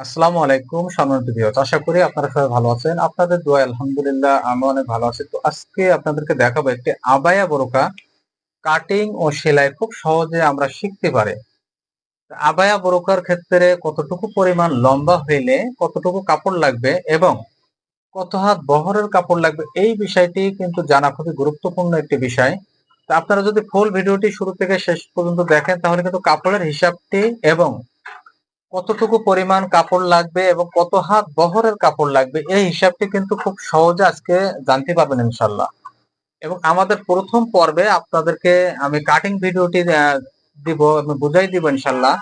আসসালামু আলাইকুম, সম্মানিত ভিউয়ার্স। আশা করি আপনারা সবাই ভালো আছেন। আপনাদের দোয়া আলহামদুলিল্লাহ আমি অনেক ভালো আছি। তো আজকে আপনাদেরকে দেখাবো একটি আবায়া বোরকা। কাটিং ও সেলাই খুব সহজে আমরা শিখতে পারি। আবায়া বোরকার ক্ষেত্রে কতটুকু পরিমাণ লম্বা হইলে কতটুকু কাপড় লাগবে এবং কত হাত বহরের কাপড় লাগবে, এই বিষয়টি কিন্তু জানা খুবই গুরুত্বপূর্ণ একটি বিষয়। তো আপনারা যদি ফুল ভিডিওটি শুরু থেকে শেষ পর্যন্ত দেখেন, তাহলে কিন্তু কাপড়ের হিসাবটি এবং কতটুকু পরিমাণ কাপড় লাগবে এবং কত হাত বহরের কাপড় লাগবে, এই হিসাবটি কিন্তু খুব সহজে আজকে জানতে পারবেন ইনশাল্লাহ এবং আমাদের প্রথম পর্বে আপনাদেরকে আমি কাটিং ভিডিওটি দিব এবং বুঝাই দিব ইনশাল্লাহ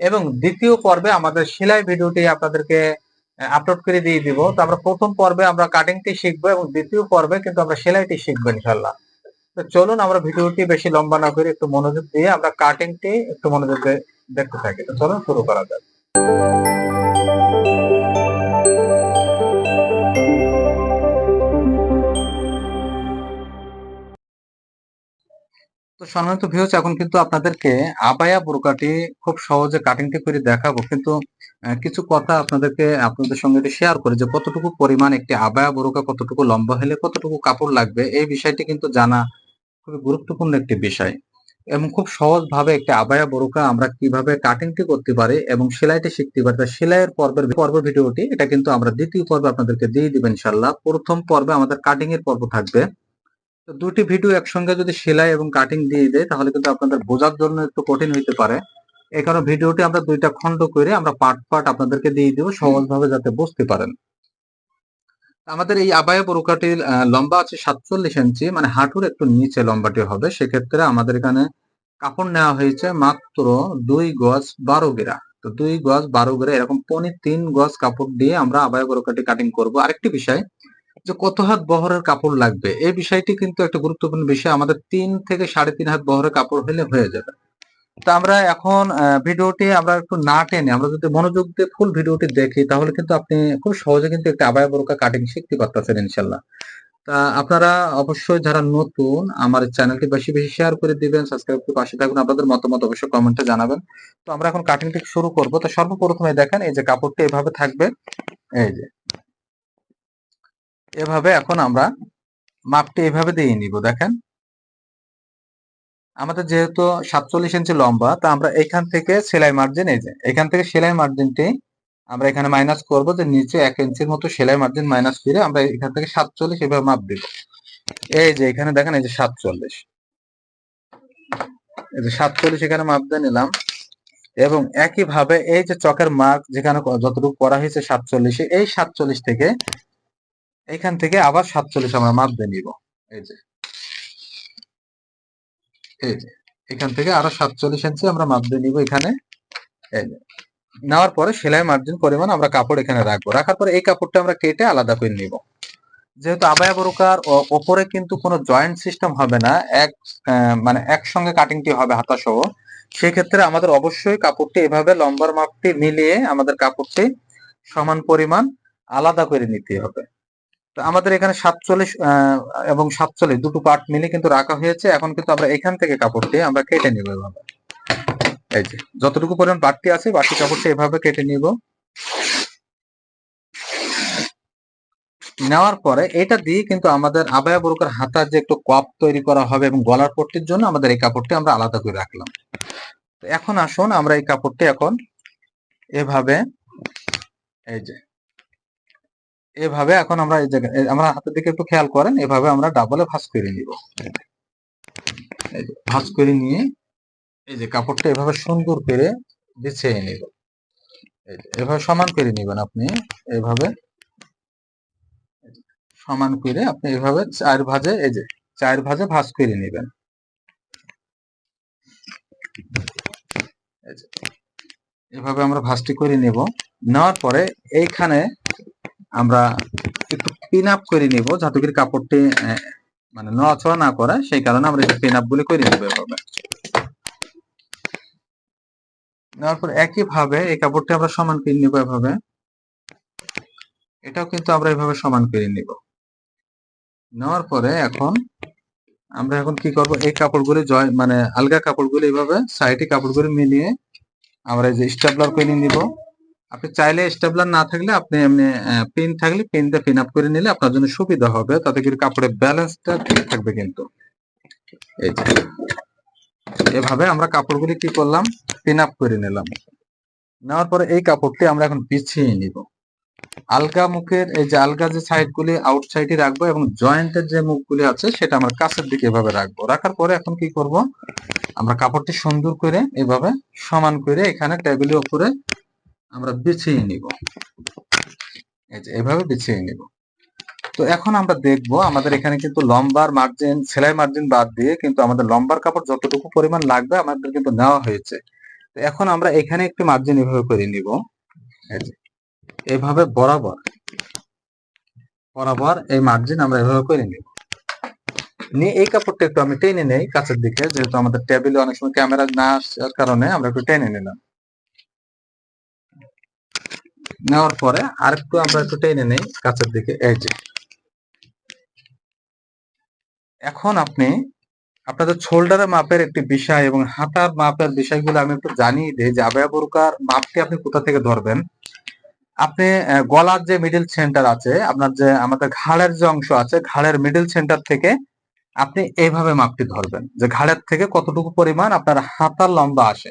এবং দ্বিতীয় পর্বে আমাদের সেলাই ভিডিওটি আপনাদেরকে আপলোড করে দিয়ে দিব। তো আমরা প্রথম পর্বে আমরা কাটিংটি শিখব এবং দ্বিতীয় পর্বে কিন্তু আমরা সেলাইটি শিখব ইনশাল্লাহ তো চলুন আমরা ভিডিওটি বেশি লম্বা না করে একটু মনোযোগ দিয়ে আমরা কাটিংটি একটু মনোযোগ দিয়ে দেখতে থাকি। তো চলুন শুরু করা যাক। তো সম্মানিত ভিউজ এখন কিন্তু আপনাদেরকে আবায়া বোরকাটি খুব সহজে কাটিংটি করে দেখাবো। কিন্তু কিছু কথা আপনাদেরকে আপনাদের সঙ্গে শেয়ার করে যে কতটুকু পরিমাণ একটি আবায়া বোরকা কতটুকু লম্বা হলে কতটুকু কাপড় লাগবে, এই বিষয়টি কিন্তু জানা খুবই গুরুত্বপূর্ণ একটি বিষয়। এবং খুব সহজ ভাবে একটি আবায়া বোরকা আমরা কীভাবে কাটিংটি করতে পারি এবং সেলাইটি শিখতে পারি, তা সেলাইয়ের পর্বের পর্ব ভিডিওটি, এটা কিন্তু আমরা দ্বিতীয় পর্বে আপনাদেরকে দিয়ে দিবেন ইনশাল্লাহ প্রথম পর্বে আমাদের কাটিং এর পর্ব থাকবে। তো দুটি ভিডিও একসঙ্গে যদি সেলাই এবং কাটিং দিয়ে দেয়, তাহলে কিন্তু আপনাদের বোঝার জন্য একটু কঠিন হইতে পারে। এই কারণে ভিডিওটি আমরা দুইটা খণ্ড করে আমরা পার্ট পার্ট আপনাদেরকে দিয়ে দিব, সহজভাবে যাতে বুঝতে পারেন। আমাদের এই আবায়া বোরকাটির আহ, লম্বা আছে সাতচল্লিশ ইঞ্চি মানে হাঁটুর একটু নিচে লম্বাটি হবে। সেক্ষেত্রে আমাদের এখানে কাপড় নেওয়া হয়েছে মাত্র দুই গজ বারো গেরা। তো দুই গজ বারো গেরা এরকম পনি তিন গজ কাপড় দিয়ে আমরা আবায়া বোরকাটি কাটিং করব। আরেকটি বিষয় যে কত হাত বহরের কাপড় লাগবে? এই বিষয়টি কিন্তু একটা গুরুত্বপূর্ণ বিষয়। আমাদের তিন থেকে সাড়ে তিন হাত বহরের কাপড় হলে হয়ে যাবে। তো আমরা এখন ভিডিওটি আমরা একটু না টেনে, আমরা যদি মনোযোগ দিয়ে ফুল ভিডিওটি দেখি, তাহলে কিন্তু আপনি খুব সহজে কিন্তু একটা আবায় বোরকা কাটিং শিখতে পারতেছেন ইনশাল্লাহ। তা আপনারা অবশ্যই যারা নতুন, আমার চ্যানেলটি বেশি বেশি শেয়ার করে দিবেন সাবস্ক্রাইব করে পাশে থাকবেন আপনাদের মতামত অবশ্যই কমেন্টে জানাবেন। তো আমরা এখন কাটিংটি শুরু করব। তো সর্বপ্রথমে দেখেন, এই যে কাপড়টি এভাবে থাকবে, এই যে। এভাবে এখন আমরা মাপটি এভাবে দিয়ে নিব, দেখেন। আমাদের যেহেতু সাতচল্লিশ ইঞ্চি লম্বা, তা আমরা এখান থেকে সেলাই মার্জিন এই যে, এখান থেকে সেলাই মার্জিনটি আমরা এখানে মাইনাস করব যে নিচে এক ইঞ্চির মতো সেলাই মার্জিন মাইনাস করে আমরা এখান থেকে সাতচল্লিশ এভাবে মাপ দিব। এই যে এখানে দেখেন এই যে সাতচল্লিশ। এই যে সাতচল্লিশ এখানে মাপ দিয়ে নিলাম। এবং একই ভাবে এই যে চকের মার্ক যেখানে যতটুকু করা হয়েছে সাতচল্লিশে, এই সাতচল্লিশ থেকে এখান থেকে আবার সাতচল্লিশ আমরা মাপ দিয়ে নিব। এই যে এখান থেকে আরও সাতচল্লিশ ইঞ্চি আমরা দিয়ে নিব এখানে। নেওয়ার পরে সেলাই মার্জিন পরিমাণ আমরা কাপড় এখানে রাখব। রাখার পরে এই কাপড়টা আমরা কেটে আলাদা করে নিব। যেহেতু আবায়া বরুকার ওপরে কিন্তু কোনো জয়েন্ট সিস্টেম হবে না, এক মানে একসঙ্গে কাটিংটি হবে হাতা সহ সেক্ষেত্রে আমাদের অবশ্যই কাপড়টি এভাবে লম্বার মাপটি মিলিয়ে আমাদের কাপড়টি সমান পরিমাণ আলাদা করে নিতে হবে। তো আমাদের এখানে সাতচল্লিশ এবং সাতচল্লিশ দুটো পার্ট মিলে কিন্তু রাখা হয়েছে। এখন কিন্তু আমরা এখান থেকে কাপড়টি আমরা কেটে নিব এভাবে। এই যে, যতটুকু পরিমাণ বাড়তি আছে, বাড়তি কাপড়টি এভাবে কেটে নিব। নেওয়ার পরে এটা দিয়ে কিন্তু আমাদের আবায়া বরুকার হাতার যে একটু কপ তৈরি করা হবে এবং গলার পট্টির জন্য আমাদের এই কাপড়টি আমরা আলাদা করে রাখলাম। এখন আসুন আমরা এই কাপড়টি এখন এভাবে, এই যে এভাবে এখন আমরা এই জায়গায় আমরা হাতের দিকে একটু খেয়াল করেন, এভাবে আমরা ডাবলে ভাঁজ করে নিব। ভাঁজ করে নিয়ে এই যে কাপড়টা এভাবে সুন্দর করে বিছিয়ে নিব। এভাবে সমান করে নিবেন আপনি, এভাবে। সমান করে আপনি এভাবে চার ভাজে, এই যে চার ভাজে ভাঁজ করে নেবেন। এভাবে আমরা ভাঁজটি করে নেব। নেওয়ার পরে এইখানে আমরা একটু পিন আপ করে নিব, যাতে করে কাপড়টি মানে নড়াচড়া না করে, সেই কারণে আমরা এই পিন আপ গুলি করে নেব এভাবে। নেওয়ার পর একই ভাবে এই কাপড়টি আমরা সমান করে নিব এভাবে। এটাও কিন্তু আমরা এভাবে সমান করে নিব। নেওয়ার পরে এখন আমরা এখন কি করব, এই কাপড়গুলি জয় মানে আলগা কাপড়গুলি এইভাবে সাইডে কাপড়গুলি মিলিয়ে আমরা এই যে স্টেপলার করে নিব। আপনি চাইলে স্টেবলার না থাকলে আপনি এমনি পিন থাকলে পিন দিয়ে পিন আপ করে নিলে আপনার জন্য সুবিধা হবে। তাতে কিন্তু কাপড়ের ব্যালেন্সটা ঠিক থাকবে কিন্তু। এভাবে আমরা কাপড়গুলি কি করলাম? পিন আপ করে নিলাম। নেওয়ার পরে এই কাপড়টি আমরা এখন বিছিয়ে নিব। আলগা মুখের, এই যে আলগা যে সাইডগুলি আউট সাইডে রাখব এবং জয়েন্টের যে মুখগুলি আছে, সেটা আমরা কাছের দিকে এভাবে রাখব। রাখার পরে এখন কি করব? আমরা কাপড়টি সুন্দর করে এভাবে সমান করে এখানে টেবিলের উপরে আমরা বিছিয়ে নিব। এই যে এভাবে বিছিয়ে নিব। তো এখন আমরা দেখব আমাদের এখানে কিন্তু লম্বার মার্জিন সেলাই মার্জিন বাদ দিয়ে কিন্তু আমাদের লম্বার কাপড় যতটুকু পরিমাণ লাগবে আমাদের কিন্তু নেওয়া হয়েছে। তো এখন আমরা এখানে একটি মার্জিন এভাবে করে নিব। এভাবে বরাবর বরাবর এই মার্জিন আমরা এভাবে করে নিব। নিয়ে এই কাপড়টা একটু আমি টেনে নেই কাছের দিকে, যেহেতু আমাদের টেবিলে অনেক সময় ক্যামেরা না আসার কারণে আমরা একটু টেনে নিলাম। নেওয়ার পরে আরেকটু আমরা একটু টেনে নেই কাছের দিকে। এই যে। এখন আপনি আপনাদের শোল্ডারের মাপের একটি বিষয় এবং হাতার মাপের বিষয়গুলো আমি একটু জানিয়ে দিই যে আবায়া বোরকার মাপটি আপনি কোথা থেকে ধরবেন? আপনি গলার যে মিডিল সেন্টার আছে, আপনার যে আমাদের ঘাড়ের যে অংশ আছে, ঘাড়ের মিডল সেন্টার থেকে আপনি এইভাবে মাপটি ধরবেন যে ঘাড়ের থেকে কতটুকু পরিমাণ আপনার হাতার লম্বা আসে।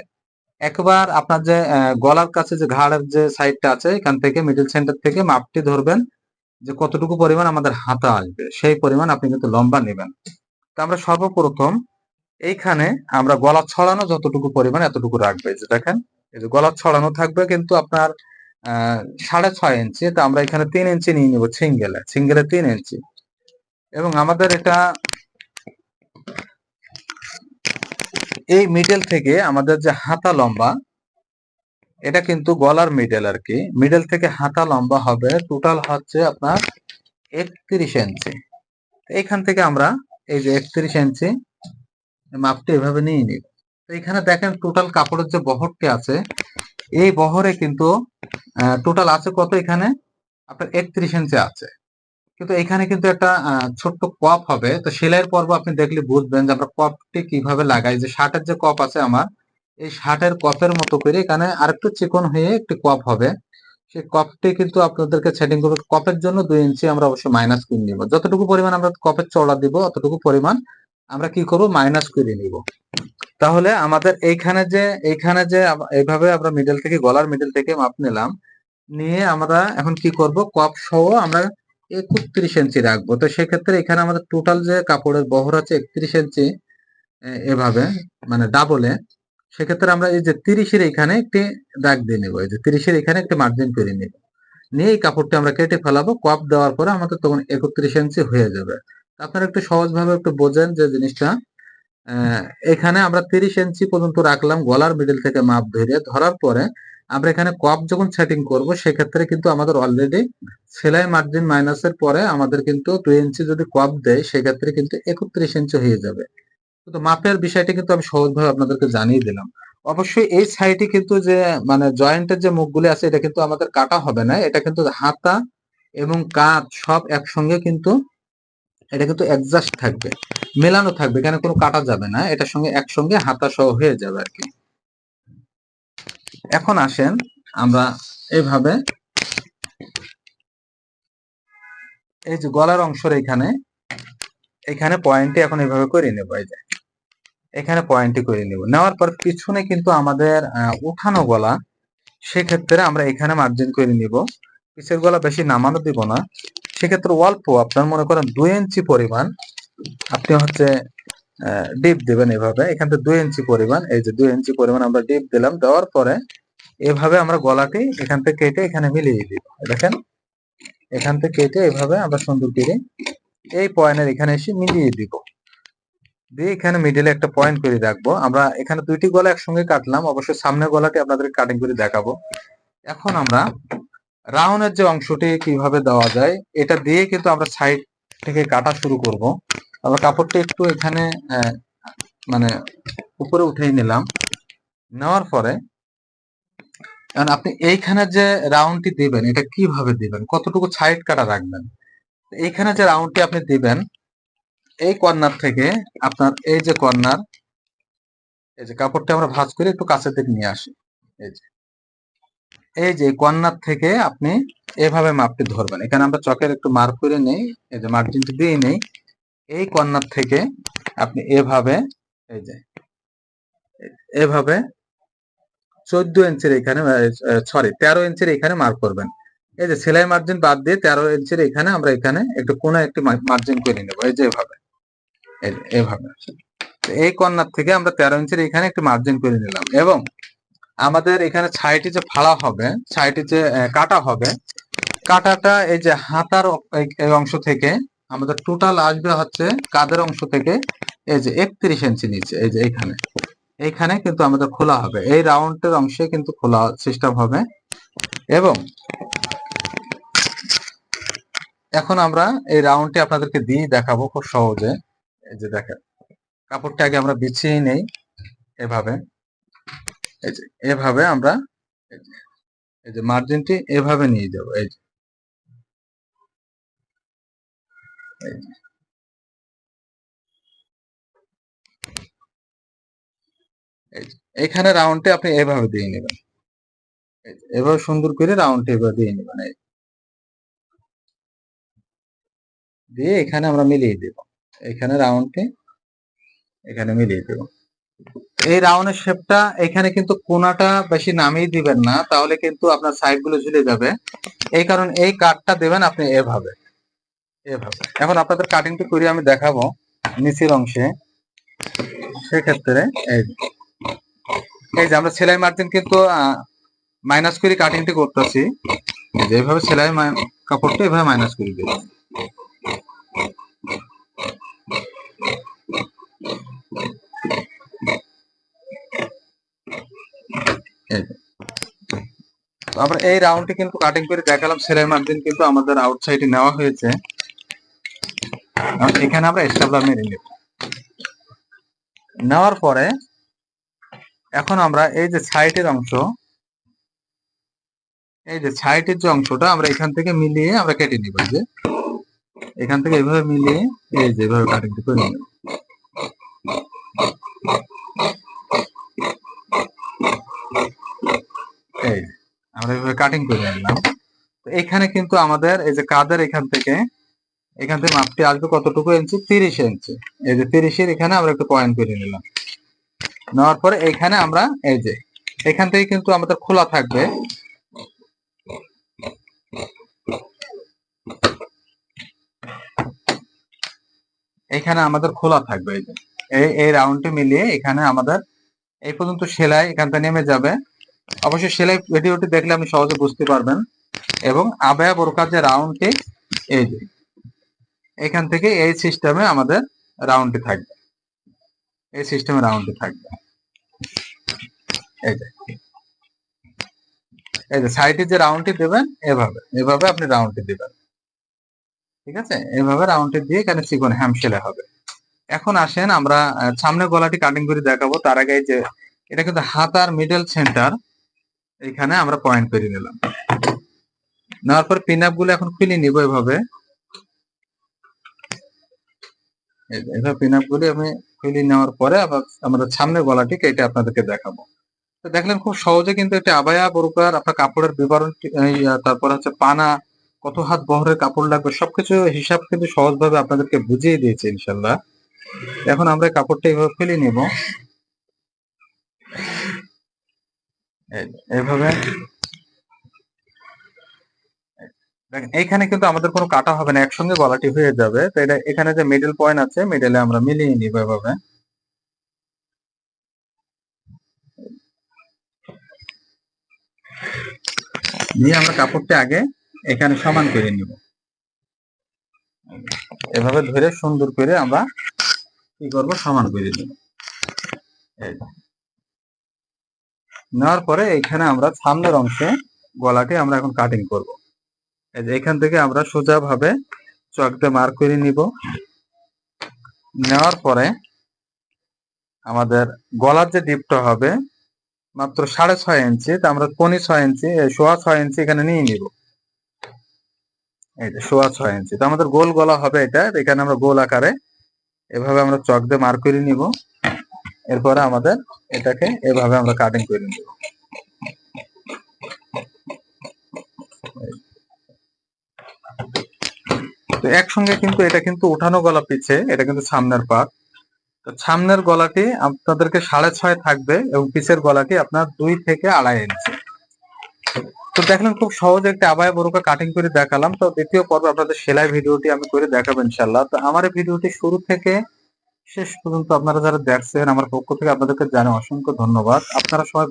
একবার আপনার যে গলার কাছে যে ঘাড়ের যে সাইডটা আছে এখান থেকে মিডিল সেন্টার থেকে মাপটি ধরবেন যে কতটুকু পরিমাণ আমাদের হাতা আসবে। সেই পরিমাণ আপনি কিন্তু লম্বা নেবেন। তো আমরা সর্বপ্রথম এইখানে আমরা গলা ছড়ানো যতটুকু পরিমাণ এতটুকু রাখবে। যে দেখেন এই যে গলা ছড়ানো থাকবে কিন্তু আপনার আহ, সাড়ে ছয় ইঞ্চি। তো আমরা এখানে তিন ইঞ্চি নিয়ে নিব সিঙ্গেলে সিঙ্গেলে তিন ইঞ্চি। এবং আমাদের এটা এই মিডল থেকে আমাদের যে হাতা লম্বা, এটা কিন্তু গলার মিডল আর কি। মিডল থেকে হাতা লম্বা হবে টোটাল হচ্ছে আপনার একত্রিশ ইঞ্চি এইখান থেকে আমরা এই যে একত্রিশ ইঞ্চি মাপটি এভাবে নিয়ে নিব তো এখানে দেখেন টোটাল কাপড়ের যে বহরটি আছে, এই বহরে কিন্তু টোটাল আছে কত এখানে? আপনার একত্রিশ ইঞ্চি আছে। কিন্তু এখানে কিন্তু একটা ছোট্ট কপ হবে। তো সেলাইয়ের পর্ব আপনি দেখলে বুঝবেন যে আমরা কপটি কীভাবে লাগাই। যে শার্টের যে কপ আছে আমার, এই শার্টের কপের মতো করে এখানে আরেকটু চিকন হয়ে একটি কপ হবে। সেই কপটি কিন্তু আপনাদেরকে সেটিং করবে। কপের জন্য দুই ইঞ্চি আমরা অবশ্যই মাইনাস করে নিব। যতটুকু পরিমাণ আমরা কপের চওড়া দিব, অতটুকু পরিমাণ আমরা কি করব? মাইনাস করে নিব। তাহলে আমাদের এইখানে যে এইখানে যে এইভাবে আমরা মিডল থেকে, গলার মিডল থেকে মাপ নিলাম। নিয়ে আমরা এখন কি করব? কপ সহ আমরা একত্রিশ ইঞ্চি রাখব। তো সেক্ষেত্রে এখানে আমাদের টোটাল যে কাপড়ের বহর আছে একত্রিশ ইঞ্চি এভাবে মানে ডাবলে সেক্ষেত্রে আমরা এই যে তিরিশের এখানে একটি দাগ দিয়ে নেব। এই যে তিরিশের এখানে একটি মার্জিন করে নেব। নিয়ে এই কাপড়টি আমরা কেটে ফেলাবো। কপ দেওয়ার পরে আমাদের তখন একত্রিশ ইঞ্চি হয়ে যাবে। আপনারা একটু সহজভাবে একটু বোঝেন যে জিনিসটা। এখানে আমরা তিরিশ ইঞ্চি পর্যন্ত রাখলাম গলার মিডিল থেকে মাপ ধরে। ধরার পরে আমরা এখানে কপ যখন সেটিং করব, সেক্ষেত্রে কিন্তু আমাদের অলরেডি সেলাই মার্জিন মাইনাসের পরে আমাদের কিন্তু দুই ইঞ্চি যদি কপ দেয়, সেক্ষেত্রে কিন্তু একত্রিশ ইঞ্চি হয়ে যাবে। তো মাপের বিষয়টি কিন্তু আমি সহজভাবে আপনাদেরকে জানিয়ে দিলাম। অবশ্যই এই সাইডে কিন্তু যে মানে জয়েন্টের যে মুখগুলি আছে, এটা কিন্তু আমাদের কাটা হবে না। এটা কিন্তু হাতা এবং কাঁধ সব একসঙ্গে কিন্তু এটা কিন্তু অ্যাডজাস্ট থাকবে। মেলানো থাকবে, এখানে কোনো কাটা যাবে না, এটার সঙ্গে একসঙ্গে হাতা সহ হয়ে যাবে আর কি। এখন আসেন আমরা এভাবে এই যে গলার অংশের এখানে এখানে পয়েন্টে এখন এইভাবে করে নেব, এই যে। এখানে পয়েন্টে করে নেব। নেওয়ার পর পিছনে কিন্তু আমাদের উঠানো গলা, সেক্ষেত্রে আমরা এখানে মার্জিন করে নিব। পিছের গলা বেশি নামানো দিব না। সেক্ষেত্রে অল্প, আপনার মনে করেন দুই ইঞ্চি পরিমাণ আপনি হচ্ছে ডিপ দিবেন এভাবে। এখান থেকে দুই ইঞ্চি পরিমাণ, এই যে দুই ইঞ্চি পরিমাণ আমরা ডিপ দিলাম, দেওয়ার পরে এভাবে আমরা গলাটি এখান থেকে কেটে এখানে মিলিয়ে দিব। দেখেন, এখান থেকে কেটে এভাবে আমরা সুন্দর করে এই পয়েন্টের এখানে এসে মিলিয়ে দিব। দিয়ে এখানে মিডিলে একটা পয়েন্ট করে রাখব। আমরা এখানে দুইটি গলা একসঙ্গে কাটলাম অবশ্যই সামনের গলাটি আপনাদের কাটিং করে দেখাবো। এখন আমরা রাউন্ডের যে অংশটি কীভাবে দেওয়া যায়, এটা দিয়ে কিন্তু আমরা সাইড থেকে কাটা শুরু করব। আমরা কাপড়টি একটু এখানে মানে উপরে উঠিয়ে নিলাম। নেওয়ার পরে আপনি এইখানে যে রাউন্ডটি দিবেন, এটা কীভাবে দিবেন? কতটুকু সাইড কাটা রাখবেন? এইখানে যে রাউন্ডটি আপনি দিবেন, এই কর্নার থেকে আপনার এই যে কর্নার এই যে কাপড়টা আমরা ভাঁজ করে একটু কাছের দিকে নিয়ে আসি। এই যে। এই যে কর্নার থেকে আপনি এভাবে মাপটি ধরবেন। এখানে আমরা চকের একটু মার্ক করে নেই, এই যে মার্জিনটি দিয়ে নেই। এই কর্নার থেকে আপনি এভাবে, এই যে, এভাবে চোদ্দ ইঞ্চির এখানে সরি, তেরো ইঞ্চির এখানে মার্ক করবেন। এই যে সেলাই মার্জিন বাদ দিয়ে তেরো ইঞ্চির এখানে আমরা এখানে একটু কোনা একটি মার্জিন করে নেব। এই যে এভাবে এভাবে। এই কর্নার থেকে আমরা তেরো ইঞ্চির এখানে একটু মার্জিন করে নিলাম এবং আমাদের এখানে ছাইটি যে ফাড়া হবে, ছাইটি যে কাটা হবে, কাটাটা এই যে হাতার অংশ থেকে আমাদের টোটাল আসবে হচ্ছে কাদের অংশ থেকে এই যে একত্রিশ ইঞ্চি নিচে, এই যে এখানে। এইখানে কিন্তু আমাদের খোলা হবে। এই রাউন্ডের অংশে কিন্তু খোলা সিস্টেম হবে। এবং এখন আমরা এই রাউন্ডটি আপনাদেরকে দিয়ে দেখাবো খুব সহজে। এই যে দেখেন কাপড়টা আগে আমরা বিছিয়ে নেই এভাবে। এই যে, এভাবে আমরা এই যে- মার্জিনটি এভাবে নিয়ে যাব, এই যে। এখানে রাউন্ডটি আপনি এভাবে দিয়ে নেবেন। এভাবে সুন্দর করে রাউন্ডটি এভাবে দিয়ে নেবেন, এই দিয়ে এখানে আমরা মিলিয়ে দেব। এখানে রাউন্ডটি এখানে মিলিয়ে দেব। এই রাউন্ডের শেপটা এখানে কিন্তু কোনাটা বেশি নামিয়ে দিবেন না, তাহলে কিন্তু আপনার সাইডগুলো ঝুলে যাবে। এই কারণ এই কাটটা দেবেন আপনি এভাবে। এভাবে। এখন আপনাদের কাটিংটি করে আমি দেখাবো নিচের অংশে। সেক্ষেত্রে এই এই যে আমরা সেলাই মার্জিন কিন্তু মাইনাস করে কাটিংটি করতেছি। এই যে এইভাবে সেলাই কাপড়টা এভাবে মাইনাস করে দেবো এই যে। তো আমরা এই রাউন্ডটি কিন্তু কাটিং করে দেখালাম সেলাই মার্জিন কিন্তু আমাদের আউটসাইডে নেওয়া হয়েছে। এখানে আমরা স্টাবলার মেরে নেব। নেওয়ার পরে এখন আমরা এই যে সাইডের অংশ, এই যে সাইডের যে অংশটা আমরা এখান থেকে মিলিয়ে আমরা কেটে নিব যে। এখান থেকে এইভাবে মিলিয়ে এই যে এইভাবে কাটিংটি করে নেব এই যে, আমরা এইভাবে কাটিং করে নিলাম তো এখানে কিন্তু আমাদের এই যে কাদের এখান থেকে এখান থেকে মাপটি আসবে কতটুকু ইঞ্চি তিরিশ ইঞ্চি এই যে তিরিশের এখানে আমরা একটু পয়েন্ট করে নিলাম। নেওয়ার পরে এখানে আমরা এই যে, এখান থেকে কিন্তু আমাদের খোলা থাকবে। এখানে আমাদের খোলা থাকবে। এই যে, এই রাউন্ডটি মিলিয়ে এখানে আমাদের এই পর্যন্ত সেলাই এখান থেকে নেমে যাবে। অবশ্যই সেলাই ভিডিওটি দেখলে আপনি সহজে বুঝতে পারবেন। এবং আবায়া বোরকার যে রাউন্ডটি এই যে, এখান থেকে এই সিস্টেমে আমাদের রাউন্ডটি থাকবে। এই সিস্টেমে রাউন্ডটি থাকবে। এই যে এই যে সাইডে যে রাউন্ডটি দেবেন, এভাবে এভাবে আপনি রাউন্ডটি দিবেন। ঠিক আছে? এভাবে রাউন্ডটি দিয়ে এখানে চিকন হ্যাম সেলাই হবে। এখন আসেন আমরা সামনে গলাটি কাটিং করে দেখাবো। তার আগে যে, এটা কিন্তু হাতার মিডল সেন্টার এখানে আমরা পয়েন্ট করে নিলাম। নেওয়ার পর পিন আপগুলো এখন খুলে নিব এভাবে। এভাবে পিন আপ গুলি আমি খুলে নেওয়ার পরে আবার আমাদের সামনে গলাটি কেটে আপনাদেরকে দেখাবো। তো দেখলেন খুব সহজে কিন্তু এটা আবায়া বরুকার আপনার কাপড়ের বিবরণ তারপর হচ্ছে পানা, কত হাত বহরের কাপড় লাগবে, সবকিছু হিসাব কিন্তু সহজভাবে আপনাদেরকে বুঝিয়ে দিয়েছে ইনশাল্লাহ এখন আমরা কাপড়টা এইভাবে ফেলে নেব। দেখেন, এইখানে কিন্তু আমাদের কোনো কাটা হবে না, একসঙ্গে গলাটি হয়ে যাবে। তো এটা, এখানে যে মিডল পয়েন্ট আছে মিডলে আমরা মিলিয়ে নিব এভাবে। নিয়ে আমরা কাপড়টা আগে এখানে সমান করে নিব। এভাবে ধরে সুন্দর করে আমরা কি করব? সমান করে নিব। নেওয়ার পরে এইখানে আমরা সামনের অংশে গলাটি আমরা এখন কাটিং করব। এখান থেকে আমরা সোজা ভাবে চক দিয়ে মার্ক করে নিব। নেওয়ার পরে আমাদের গলার যে ডিপটা হবে মাত্র সাড়ে ছয় ইঞ্চি, তা আমরা পনি ছয় ইঞ্চি সোয়া ছয় ইঞ্চি এখানে নিয়ে নিব। এই যে সোয়া ছয় ইঞ্চি, তো আমাদের গোল গলা হবে এটা, এখানে আমরা গোল আকারে এভাবে আমরা চক দিয়ে মার্ক করে নিব। এরপরে আমাদের এটাকে এভাবে আমরা কাটিং করে নিব। তো একসঙ্গে কিন্তু এটা কিন্তু উঠানো গলা পিছে, এটা কিন্তু সামনের পাক তো সামনের গলাটি আপনাদেরকে সাড়ে ছয় থাকবে এবং পিছের গলাটি আপনার দুই থেকে আড়াই ইঞ্চি তো দেখলাম খুব সহজে একটা আবায় বড়কা কাটিং করে দেখালাম। তো দ্বিতীয় পর্বে আপনাদের সেলাই ভিডিওটি আমি করে দেখাবো ইনশাল্লাহ তো আমার এই ভিডিওটি শুরু থেকে শেষ পর্যন্ত আপনারা যারা দেখছেন আমার পক্ষ থেকে আপনাদেরকে জানাই অসংখ্য ধন্যবাদ। আপনারা সবাই